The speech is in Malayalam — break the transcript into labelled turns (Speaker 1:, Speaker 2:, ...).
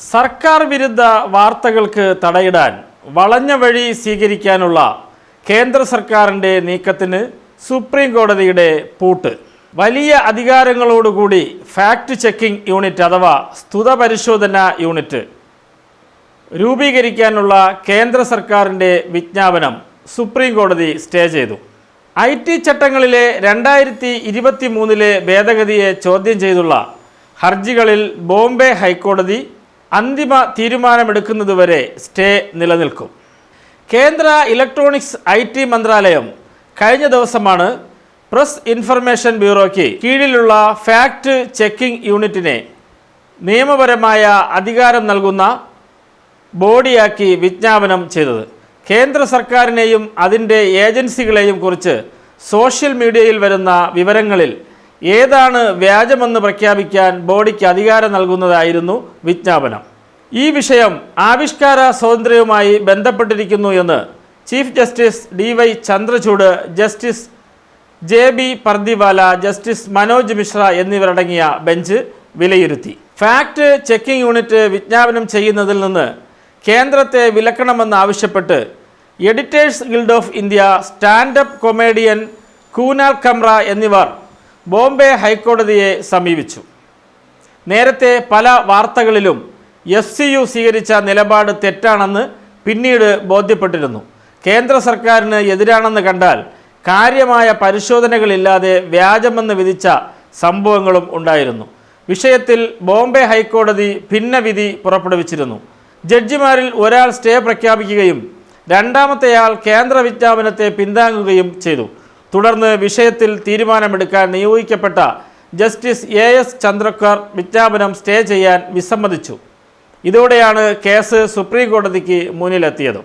Speaker 1: സർക്കാർ വിരുദ്ധ വാർത്തകൾക്ക് തടയിടാൻ വളഞ്ഞ വഴി സ്വീകരിക്കാനുള്ള കേന്ദ്ര സർക്കാരിന്റെ നീക്കത്തിന് സുപ്രീം കോടതിയുടെ പൂട്ട്. വലിയ അധികാരങ്ങളോടുകൂടി ഫാക്ട് ചെക്കിംഗ് യൂണിറ്റ് അഥവാ സ്തുത പരിശോധന യൂണിറ്റ് രൂപീകരിക്കാനുള്ള കേന്ദ്ര സർക്കാരിന്റെ വിജ്ഞാപനം സുപ്രീം കോടതി സ്റ്റേ ചെയ്തു. ഐ ടി ചട്ടങ്ങളിലെ രണ്ടായിരത്തി ഇരുപത്തി മൂന്നിലെ ഭേദഗതിയെ ചോദ്യം ചെയ്തുള്ള ഹർജികളിൽ ബോംബെ ഹൈക്കോടതി അന്തിമ തീരുമാനമെടുക്കുന്നതുവരെ സ്റ്റേ നിലനിൽക്കും. കേന്ദ്ര ഇലക്ട്രോണിക്സ് ഐ ടി മന്ത്രാലയം കഴിഞ്ഞ ദിവസമാണ് പ്രസ് ഇൻഫർമേഷൻ ബ്യൂറോയ്ക്ക് കീഴിലുള്ള ഫാക്ട് ചെക്കിംഗ് യൂണിറ്റിനെ നിയമപരമായ അധികാരം നൽകുന്ന ബോഡിയാക്കി വിജ്ഞാപനം ചെയ്തത്. കേന്ദ്ര സർക്കാരിനെയും അതിന്റെ ഏജൻസികളെയും കുറിച്ച് സോഷ്യൽ മീഡിയയിൽ വരുന്ന വിവരങ്ങളിൽ ഏതാണ് വ്യാജമെന്ന് പ്രഖ്യാപിക്കാൻ ബോഡിക്ക് അധികാരം നൽകുന്നതായിരുന്നു വിജ്ഞാപനം. ഈ വിഷയം ആവിഷ്കാര സ്വാതന്ത്ര്യവുമായി ബന്ധപ്പെട്ടിരിക്കുന്നു എന്ന് chief justice D Y Chandrachud justice J B Pardiwala justice Manoj Mishra എന്നിവരടങ്ങിയ ബെഞ്ച് വിലയിരുത്തി. ഫാക്ട് ചെക്കിംഗ് യൂണിറ്റ് വിജ്ഞാപനം ചെയ്യുന്നതിൽ നിന്ന് കേന്ദ്രത്തെ വിലക്കണമെന്ന് ആവശ്യപ്പെട്ട് editors guild of India standup comedian Kunal Kamra എന്നിവർ ബോംബെ ഹൈക്കോടതിയെ സമീപിച്ചു. നേരത്തെ പല വാർത്തകളിലും എഫ് സി യു സ്വീകരിച്ച നിലപാട് തെറ്റാണെന്ന് പിന്നീട് ബോധ്യപ്പെട്ടിരുന്നു. കേന്ദ്ര സർക്കാരിന് എതിരാണെന്ന് കണ്ടാൽ കാര്യമായ പരിശോധനകളില്ലാതെ വ്യാജമെന്ന് വിധിച്ച സംഭവങ്ങളും ഉണ്ടായിരുന്നു. വിഷയത്തിൽ ബോംബെ ഹൈക്കോടതി ഭിന്നവിധി പുറപ്പെടുവിച്ചിരുന്നു. ജഡ്ജിമാരിൽ ഒരാൾ സ്റ്റേ പ്രഖ്യാപിക്കുകയും രണ്ടാമത്തെയാൾ കേന്ദ്ര വിജ്ഞാപനത്തെ പിന്താങ്ങുകയും ചെയ്തു. തുടർന്ന് വിഷയത്തിൽ തീരുമാനമെടുക്കാൻ നിയോഗിക്കപ്പെട്ട ജസ്റ്റിസ് എ എസ് ചന്ദ്രക്കർ വിജ്ഞാപനം സ്റ്റേ ചെയ്യാൻ വിസമ്മതിച്ചു. ഇതോടെയാണ് കേസ് സുപ്രീം കോടതിക്ക് മുന്നിലെത്തിയത്.